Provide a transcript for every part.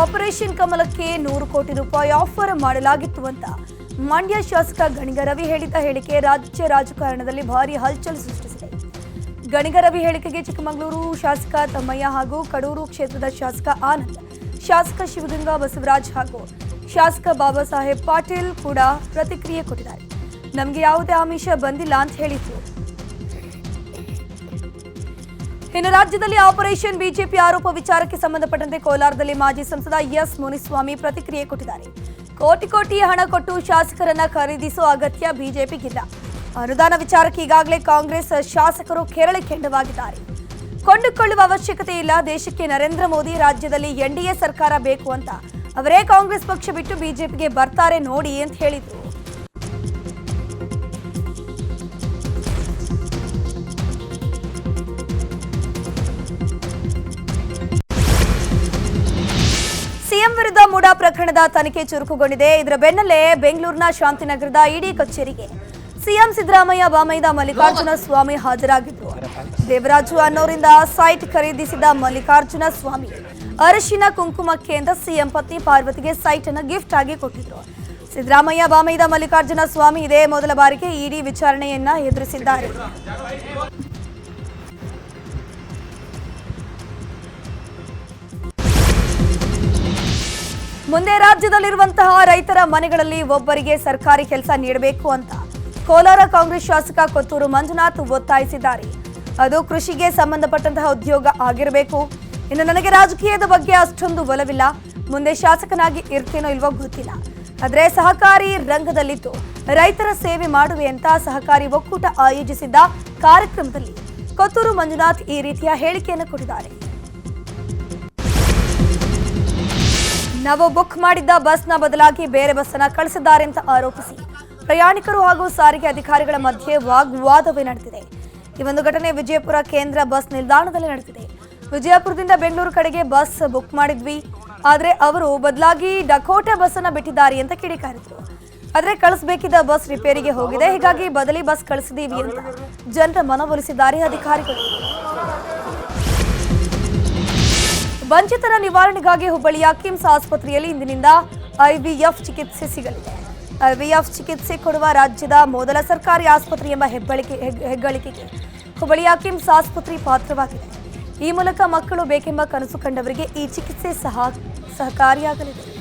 Operation ಕಮಲಕ್ಕೆ ನೂರು ಕೋಟಿ ರೂಪಾಯಿ ಆಫರ್ ಮಾಡಲಾಗಿತ್ತು ಅಂತ ಮಂಡ್ಯ ಶಾಸಕ ಗಣಿಗ ರವಿ ಹೇಳಿದ ಹೇಳಿಕೆ ರಾಜ್ಯ ರಾಜಕಾರಣದಲ್ಲಿ ಭಾರಿ ಹಲ್ಚಲ್ ಸೃಷ್ಟಿಸಿದೆ. ಗಣಿಗ ರವಿ ಹೇಳಿಕೆಗೆ ಚಿಕ್ಕಮಗಳೂರು ಶಾಸಕ ತಮ್ಮಯ್ಯ ಹಾಗೂ ಕಡೂರು ಕ್ಷೇತ್ರದ ಶಾಸಕ ಆನಂದ್, ಶಾಸಕ ಶಿವಗಂಗಾ ಬಸವರಾಜ್ ಹಾಗೂ ಶಾಸಕ ಬಾಬಾ ಸಾಹೇಬ್ ಪಾಟೀಲ್ ಕೂಡ ಪ್ರತಿಕ್ರಿಯೆ ಕೊಟ್ಟಿದ್ದಾರೆ. ನಮಗೆ ಯಾವುದೇ ಆಮಿಷ ಬಂದಿಲ್ಲ ಅಂತ ಹೇಳಿದ್ರು. ಇನ್ನು ರಾಜ್ಯದಲ್ಲಿ ಆಪರೇಷನ್ ಬಿಜೆಪಿ ಆರೋಪ ವಿಚಾರಕ್ಕೆ ಸಂಬಂಧಪಟ್ಟಂತೆ ಕೋಲಾರದಲ್ಲಿ ಮಾಜಿ ಸಂಸದ ಎಸ್ ಮುನಿಸ್ವಾಮಿ ಪ್ರತಿಕ್ರಿಯೆ ಕೊಟ್ಟಿದ್ದಾರೆ. ಕೋಟಿ ಕೋಟಿ ಹಣ ಕೊಟ್ಟು ಶಾಸಕರನ್ನ ಖರೀದಿಸುವ ಅಗತ್ಯ ಬಿಜೆಪಿಗಿಲ್ಲ. ಅನುದಾನ ವಿಚಾರಕ್ಕೆ ಈಗಾಗಲೇ ಕಾಂಗ್ರೆಸ್ ಶಾಸಕರು ಕೇರಳ ಕೆಂಡವಾಗಿದ್ದಾರೆ. ಕೊಂಡುಕೊಳ್ಳುವ ಅವಶ್ಯಕತೆ ಇಲ್ಲ. ದೇಶಕ್ಕೆ ನರೇಂದ್ರ ಮೋದಿ, ರಾಜ್ಯದಲ್ಲಿ ಎನ್ಡಿಎ ಸರ್ಕಾರ ಬೇಕು ಅಂತ. ಅವರೇ ಕಾಂಗ್ರೆಸ್ ಪಕ್ಷ ಬಿಟ್ಟು ಬಿಜೆಪಿಗೆ ಬರ್ತಾರೆ ನೋಡಿ ಅಂತ ಹೇಳಿದ್ರು. ವಿರುದ್ಧ ಮುಡಾ ಪ್ರಕರಣದ ತನಿಖೆ ಚುರುಕುಗೊಂಡಿದೆ. ಇದರ ಬೆನ್ನಲ್ಲೇ ಬೆಂಗಳೂರಿನ ಶಾಂತಿನಗರದ ಇಡಿ ಕಚೇರಿಗೆ ಸಿಎಂ ಸಿದ್ದರಾಮಯ್ಯ ಬಾಮೈದ ಮಲ್ಲಿಕಾರ್ಜುನ ಸ್ವಾಮಿ ಹಾಜರಾಗಿದ್ದರು ದೇವರಾಜು ಅನ್ನೋರಿಂದ ಸೈಟ್ ಖರೀದಿಸಿದ ಮಲ್ಲಿಕಾರ್ಜುನ ಸ್ವಾಮಿ ಅರಶಿನ ಕುಂಕುಮಕ್ಕೆ ಅಂತ ಸಿಎಂ ಪತ್ನಿ ಪಾರ್ವತಿಗೆ ಸೈಟ್ ಅನ್ನು ಗಿಫ್ಟ್ ಆಗಿ ಕೊಟ್ಟಿದ್ರು. ಸಿದ್ದರಾಮಯ್ಯ ಬಾಮೈದ ಮಲ್ಲಿಕಾರ್ಜುನ ಸ್ವಾಮಿ ಇದೇ ಮೊದಲ ಬಾರಿಗೆ ಇಡಿ ವಿಚಾರಣೆಯನ್ನ ಎದುರಿಸಿದ್ದಾರೆ. ಮುಂದೆ ರಾಜ್ಯದಲ್ಲಿರುವಂತಹ ರೈತರ ಮನೆಗಳಲ್ಲಿ ಒಬ್ಬರಿಗೆ ಸರ್ಕಾರಿ ಕೆಲಸ ನೀಡಬೇಕು ಅಂತ ಕೋಲಾರ ಕಾಂಗ್ರೆಸ್ ಶಾಸಕ ಕೊತ್ತೂರು ಮಂಜುನಾಥ್ ಒತ್ತಾಯಿಸಿದ್ದಾರೆ. ಅದು ಕೃಷಿಗೆ ಸಂಬಂಧಪಟ್ಟಂತಹ ಉದ್ಯೋಗ ಆಗಿರಬೇಕು. ಇನ್ನು ನನಗೆ ರಾಜಕೀಯದ ಬಗ್ಗೆ ಅಷ್ಟೊಂದು ಒಲವಿಲ್ಲ. ಮುಂದೆ ಶಾಸಕನಾಗಿ ಇರ್ತೇನೋ ಇಲ್ವೋ ಗೊತ್ತಿಲ್ಲ. ಆದರೆ ಸಹಕಾರಿ ರಂಗದಲ್ಲಿದ್ದು ರೈತರ ಸೇವೆ ಮಾಡುವೆ ಅಂತ ಸಹಕಾರಿ ಒಕ್ಕೂಟ ಆಯೋಜಿಸಿದ್ದ ಕಾರ್ಯಕ್ರಮದಲ್ಲಿ ಕೊತ್ತೂರು ಮಂಜುನಾಥ್ ಈ ರೀತಿಯ ಹೇಳಿಕೆಯನ್ನು ಕೊಟ್ಟಿದ್ದಾರೆ. ನಾವು ಬುಕ್ ಮಾಡಿದ್ದ ಬಸ್ನ ಬದಲಾಗಿ ಬೇರೆ ಬಸ್ಸನ್ನ ಕಳಿಸಿದ್ದಾರೆ ಅಂತ ಆರೋಪಿಸಿ. ಪ್ರಯಾಣಿಕರು ಹಾಗೂ ಸಾರಿಗೆ ಅಧಿಕಾರಿಗಳ ಮಧ್ಯೆ ವಾಗ್ವಾದವೇ ನಡೆದಿದೆ. ಈ ಒಂದು ಘಟನೆ ವಿಜಯಪುರ ಕೇಂದ್ರ ಬಸ್ ನಿಲ್ದಾಣದಲ್ಲಿ ನಡೆದಿದೆ. ವಿಜಯಪುರದಿಂದ ಬೆಂಗಳೂರು ಕಡೆಗೆ ಬಸ್ ಬುಕ್ ಮಾಡಿದ್ವಿ. ಆದರೆ ಅವರು ಬದಲಾಗಿ ಡಕೋಟಾ ಬಸ್ಸನ್ನು ಬಿಟ್ಟಿದ್ದಾರೆ ಅಂತ ಕಿಡಿಕಾರಿದ್ರು. ಆದರೆ ಕಳಿಸಬೇಕಿದ್ದ ಬಸ್ ರಿಪೇರಿಗೆ ಹೋಗಿದೆ. ಹೀಗಾಗಿ ಬದಲಿ ಬಸ್ ಕಳಿಸಿದೀವಿ ಅಂತ ಜನರ ಮನವೊಲಿಸಿದ್ದಾರೆ ಅಧಿಕಾರಿಗಳು. ವಂಚಿತರ ನಿವಾರಣೆಗಾಗಿ ಹುಬ್ಬಳ್ಳಿಯ ಕಿಮ್ಸ್ ಆಸ್ಪತ್ರೆಯಲ್ಲಿ ಇಂದಿನಿಂದ ಐವಿಎಫ್ ಚಿಕಿತ್ಸೆ ಸಿಗಲಿದೆ. ಐವಿಎಫ್ ಚಿಕಿತ್ಸೆ ಕೊಡುವ ರಾಜ್ಯದ ಮೊದಲ ಸರ್ಕಾರಿ ಆಸ್ಪತ್ರೆ ಎಂಬ ಹೆಬ್ಬಳಿಕೆ ಹೆಗ್- ಹೆಗ್ಗಳಿಕೆಗೆ ಹುಬ್ಬಳ್ಳಿಯ ಕಿಮ್ಸ್ ಆಸ್ಪತ್ರೆ ಪಾತ್ರವಾಗಿದೆ. ಈ ಮೂಲಕ ಮಕ್ಕಳು ಬೇಕೆಂಬ ಕನಸು ಕಂಡವರಿಗೆ ಈ ಚಿಕಿತ್ಸೆ ಸಹ ಸಹಕಾರಿಯಾಗಲಿದೆ.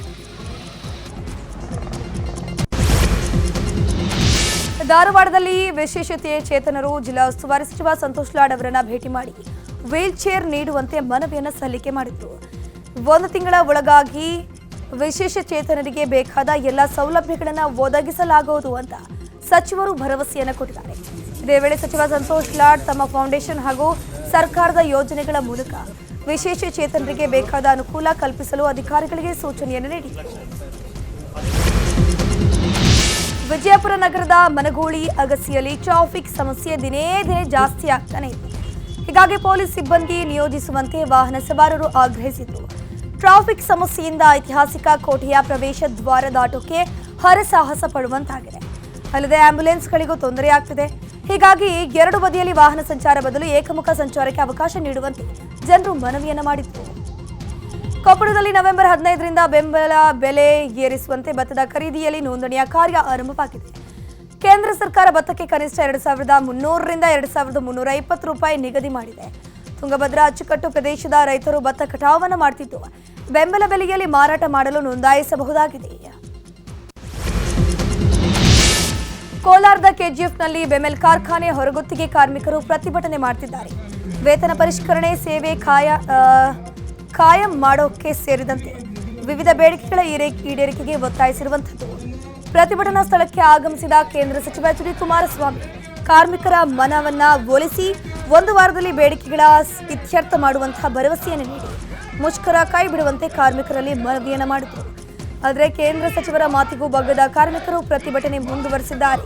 ಧಾರವಾಡದಲ್ಲಿ ವಿಶೇಷತೆಯ ಚೇತನರು ಜಿಲ್ಲಾ ಉಸ್ತುವಾರಿ ಸಚಿವ ಸಂತೋಷ್ ಲಾಡ್ ಅವರನ್ನು ಭೇಟಿ ಮಾಡಿ. ವೀಲ್ ಚೇರ್ ನೀಡುವಂತೆ ಮನವಿಯನ್ನು ಸಲ್ಲಿಕೆ ಮಾಡಿತ್ತು. ಒಂದು ತಿಂಗಳ ಒಳಗಾಗಿ ವಿಶೇಷ ಚೇತನರಿಗೆ ಬೇಕಾದ ಎಲ್ಲ ಸೌಲಭ್ಯಗಳನ್ನು ಒದಗಿಸಲಾಗುವುದು ಅಂತ ಸಚಿವರು ಭರವಸೆಯನ್ನು ಕೊಟ್ಟಿದ್ದಾರೆ. ಇದೇ ವೇಳೆ ಸಚಿವ ಸಂತೋಷ್ ಲಾಡ್ ತಮ್ಮ ಫೌಂಡೇಶನ್ ಹಾಗೂ ಸರ್ಕಾರದ ಯೋಜನೆಗಳ ಮೂಲಕ ವಿಶೇಷ ಚೇತನರಿಗೆ ಬೇಕಾದ ಅನುಕೂಲ ಕಲ್ಪಿಸಲು ಅಧಿಕಾರಿಗಳಿಗೆ ಸೂಚನೆಯನ್ನು ನೀಡಿದರು. ವಿಜಯಪುರ ನಗರದ ಮನಗೋಳಿ ಅಗಸಿಯಲ್ಲಿ ಟ್ರಾಫಿಕ್ ಸಮಸ್ಯೆ ದಿನೇ ದಿನೇ ಜಾಸ್ತಿ ಆಗ್ತಾನೆ ಇದೆ. ಹೀಗಾಗಿ ಪೊಲೀಸ್ ಸಿಬ್ಬಂದಿ ನಿಯೋಜಿಸುವಂತೆ ವಾಹನ ಸವಾರರು ಆಗ್ರಹಿಸಿದರು. ಟ್ರಾಫಿಕ್ ಸಮಸ್ಯೆಯಿಂದ ಐತಿಹಾಸಿಕ ಕೋಟೆಯ ಪ್ರವೇಶ ದ್ವಾರ ದಾಟೋಕೆ ಹರಸಾಹಸ ಪಡುವಂತಾಗಿದೆ. ಅಲ್ಲದೆ ಆಂಬ್ಯುಲೆನ್ಸ್ಗಳಿಗೂ ತೊಂದರೆಯಾಗ್ತಿದೆ ಹೀಗಾಗಿ ಎರಡು ಬದಿಯಲ್ಲಿ ವಾಹನ ಸಂಚಾರ ಬದಲು ಏಕಮುಖ ಸಂಚಾರಕ್ಕೆ ಅವಕಾಶ ನೀಡುವಂತೆ ಜನರು ಮನವಿಯನ್ನು ಮಾಡಿದರು. ಕೊಪ್ಪಳದಲ್ಲಿ ನವೆಂಬರ್ ಹದಿನೈದರಿಂದ ಬೆಂಬಲ ಬೆಲೆ ಏರಿಸುವಂತೆ ಭತ್ತದ ಖರೀದಿಯಲ್ಲಿ ನೋಂದಣಿಯ ಕಾರ್ಯ ಆರಂಭವಾಗಿದೆ. ಕೇಂದ್ರ ಸರ್ಕಾರ ಭತ್ತಕ್ಕೆ ಕನಿಷ್ಠ ಎರಡು ಸಾವಿರದ ಮುನ್ನೂರರಿಂದ ಎರಡು ಸಾವಿರದ ಮುನ್ನೂರ ಇಪ್ಪತ್ತು ರೂಪಾಯಿ ನಿಗದಿ ಮಾಡಿದೆ. ತುಂಗಭದ್ರಾ ಅಚ್ಚುಕಟ್ಟು ಪ್ರದೇಶದ ರೈತರು ಭತ್ತ ಕಟಾವನ್ನು ಮಾಡ್ತಿದ್ದು. ಬೆಂಬಲ ಬೆಲೆಯಲ್ಲಿ ಮಾರಾಟ ಮಾಡಲು ನೋಂದಾಯಿಸಬಹುದಾಗಿದೆ. ಕೋಲಾರದ ಕೆಜಿಎಫ್ನಲ್ಲಿ ಬೆಮೆಲ್ ಕಾರ್ಖಾನೆ ಹೊರಗುತ್ತಿಗೆ ಕಾರ್ಮಿಕರು ಪ್ರತಿಭಟನೆ ಮಾಡ್ತಿದ್ದಾರೆ. ವೇತನ ಪರಿಷ್ಕರಣೆ ಸೇವೆ ಕಾಯ ಕಾಯಂ ಮಾಡೋಕೆ ಸೇರಿದಂತೆ ವಿವಿಧ ಬೇಡಿಕೆಗಳ ಈಡೇರಿಕೆಗೆ ಒತ್ತಾಯಿಸಿರುವಂಥದ್ದು. ಪ್ರತಿಭಟನಾ ಸ್ಥಳಕ್ಕೆ ಆಗಮಿಸಿದ ಕೇಂದ್ರ ಸಚಿವ ಎಚ್ ಡಿ ಕುಮಾರಸ್ವಾಮಿ. ಕಾರ್ಮಿಕರ ಮನವನ್ನ ಒಲಿಸಿ ಒಂದು ವಾರದಲ್ಲಿ ಬೇಡಿಕೆಗಳ ಇತ್ಯರ್ಥ ಮಾಡುವಂತಹ ಭರವಸೆಯನ್ನು ನೀಡಿ ಮುಷ್ಕರ ಕೈ ಬಿಡುವಂತೆ ಕಾರ್ಮಿಕರಲ್ಲಿ ಮನವಿಯನ್ನು ಮಾಡಿದರು. ಆದರೆ ಕೇಂದ್ರ ಸಚಿವರ ಮಾತಿಗೂ ಬಗ್ಗದ ಕಾರ್ಮಿಕರು ಪ್ರತಿಭಟನೆ ಮುಂದುವರೆಸಿದ್ದಾರೆ.